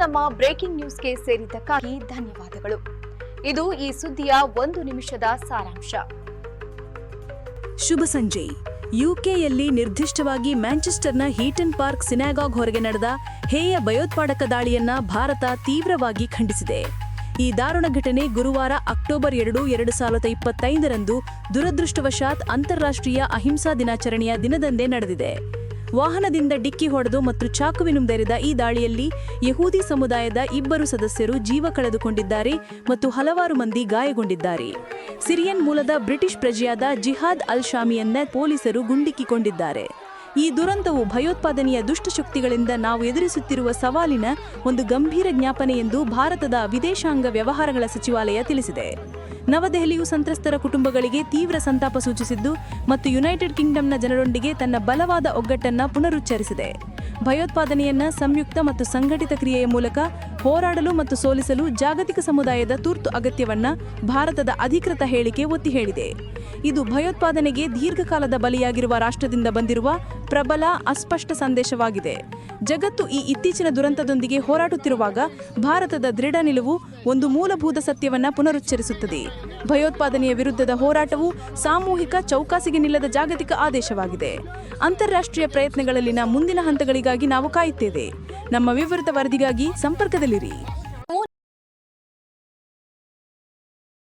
ನಮ್ಮ ಬ್ರೇಕಿಂಗ್ ನ್ಯೂಸ್ಗೆ ಸೇರಿದ್ದಕ್ಕಾಗಿ ಧನ್ಯವಾದಗಳು. ಇದು ಈ ಸುದ್ದಿಯ ಒಂದು ನಿಮಿಷದ ಸಾರಾಂಶ. ಶುಭ ಸಂಜೆ. ಯುಕೆಯಲ್ಲಿ ನಿರ್ದಿಷ್ಟವಾಗಿ ಮ್ಯಾಂಚೆಸ್ಟರ್ನ ಹೀಟನ್ ಪಾರ್ಕ್ ಸಿನಾಗಾಗ್ ಹೊರಗೆ ನಡೆದ ಹೇಯ ಭಯೋತ್ಪಾದಕ ದಾಳಿಯನ್ನ ಭಾರತ ತೀವ್ರವಾಗಿ ಖಂಡಿಸಿದೆ. ಈ ದಾರುಣ ಘಟನೆ ಗುರುವಾರ ಅಕ್ಟೋಬರ್ ಎರಡು ಎರಡು ಸಾವಿರದ ಇಪ್ಪತ್ತೈದರಂದು ದುರದೃಷ್ಟವಶಾತ್ ಅಂತಾರಾಷ್ಟ್ರೀಯ ಅಹಿಂಸಾ ದಿನಾಚರಣೆಯ ದಿನದಂದೇ ನಡೆದಿದೆ. ವಾಹನದಿಂದ ಡಿಕ್ಕಿ ಹೊಡೆದು ಮತ್ತು ಚಾಕುವಿನುಂದೆರೆದ ಈ ದಾಳಿಯಲ್ಲಿ ಯಹೂದಿ ಸಮುದಾಯದ ಇಬ್ಬರು ಸದಸ್ಯರು ಜೀವ ಕಳೆದುಕೊಂಡಿದ್ದಾರೆ ಮತ್ತು ಹಲವಾರು ಮಂದಿ ಗಾಯಗೊಂಡಿದ್ದಾರೆ. ಸಿರಿಯನ್ ಮೂಲದ ಬ್ರಿಟಿಷ್ ಪ್ರಜೆಯಾದ ಜಿಹಾದ್ ಅಲ್ ಶಾಮಿಯನ್ನ ಪೊಲೀಸರು ಗುಂಡಿಕ್ಕಿಕೊಂಡಿದ್ದಾರೆ. ಈ ದುರಂತವು ಭಯೋತ್ಪಾದನೆಯ ದುಷ್ಟಶಕ್ತಿಗಳಿಂದ ನಾವು ಎದುರಿಸುತ್ತಿರುವ ಸವಾಲಿನ ಒಂದು ಗಂಭೀರ ಜ್ಞಾಪನೆ ಎಂದು ಭಾರತದ ವಿದೇಶಾಂಗ ವ್ಯವಹಾರಗಳ ಸಚಿವಾಲಯ ತಿಳಿಸಿದೆ. ನವದೆಹಲಿಯು ಸಂತ್ರಸ್ತರ ಕುಟುಂಬಗಳಿಗೆ ತೀವ್ರ ಸಂತಾಪ ಸೂಚಿಸಿದ್ದು ಮತ್ತು ಯುನೈಟೆಡ್ ಕಿಂಗ್ಡಮ್ನ ಜನರೊಂದಿಗೆ ತನ್ನ ಬಲವಾದ ಒಗ್ಗಟ್ಟನ್ನು ಪುನರುಚ್ಚರಿಸಿದೆ. ಭಯೋತ್ಪಾದನೆಯನ್ನ ಸಂಯುಕ್ತ ಮತ್ತು ಸಂಘಟಿತ ಕ್ರಿಯೆಯ ಮೂಲಕ ಹೋರಾಡಲು ಮತ್ತು ಸೋಲಿಸಲು ಜಾಗತಿಕ ಸಮುದಾಯದ ತುರ್ತು ಅಗತ್ಯವನ್ನ ಭಾರತದ ಅಧಿಕೃತ ಹೇಳಿಕೆ ಒತ್ತಿ ಹೇಳಿದೆ. ಇದು ಭಯೋತ್ಪಾದನೆಗೆ ದೀರ್ಘಕಾಲದ ಬಲಿಯಾಗಿರುವ ರಾಷ್ಟ್ರದಿಂದ ಬಂದಿರುವ ಪ್ರಬಲ, ಅಸ್ಪಷ್ಟ ಸಂದೇಶವಾಗಿದೆ. ಜಗತ್ತು ಈ ಇತ್ತೀಚಿನ ದುರಂತದೊಂದಿಗೆ ಹೋರಾಡುತ್ತಿರುವಾಗ ಭಾರತದ ದೃಢ ನಿಲುವು ಒಂದು ಮೂಲಭೂತ ಸತ್ಯವನ್ನ ಪುನರುಚ್ಚರಿಸುತ್ತದೆ. ಭಯೋತ್ಪಾದನೆಯ ವಿರುದ್ಧದ ಹೋರಾಟವು ಸಾಮೂಹಿಕ ಚೌಕಾಸಿಗೆ ನಿಲ್ಲದ ಜಾಗತಿಕ ಆದೇಶವಾಗಿದೆ. ಅಂತಾರಾಷ್ಟ್ರೀಯ ಪ್ರಯತ್ನಗಳಲ್ಲಿನ ಮುಂದಿನ ಹಂತಗಳಿಗಾಗಿ ನಾವು ಕಾಯುತ್ತೇವೆ. ನಮ್ಮ ವಿವೃತ ವರದಿಗಾಗಿ ಸಂಪರ್ಕದಲ್ಲಿರಿ.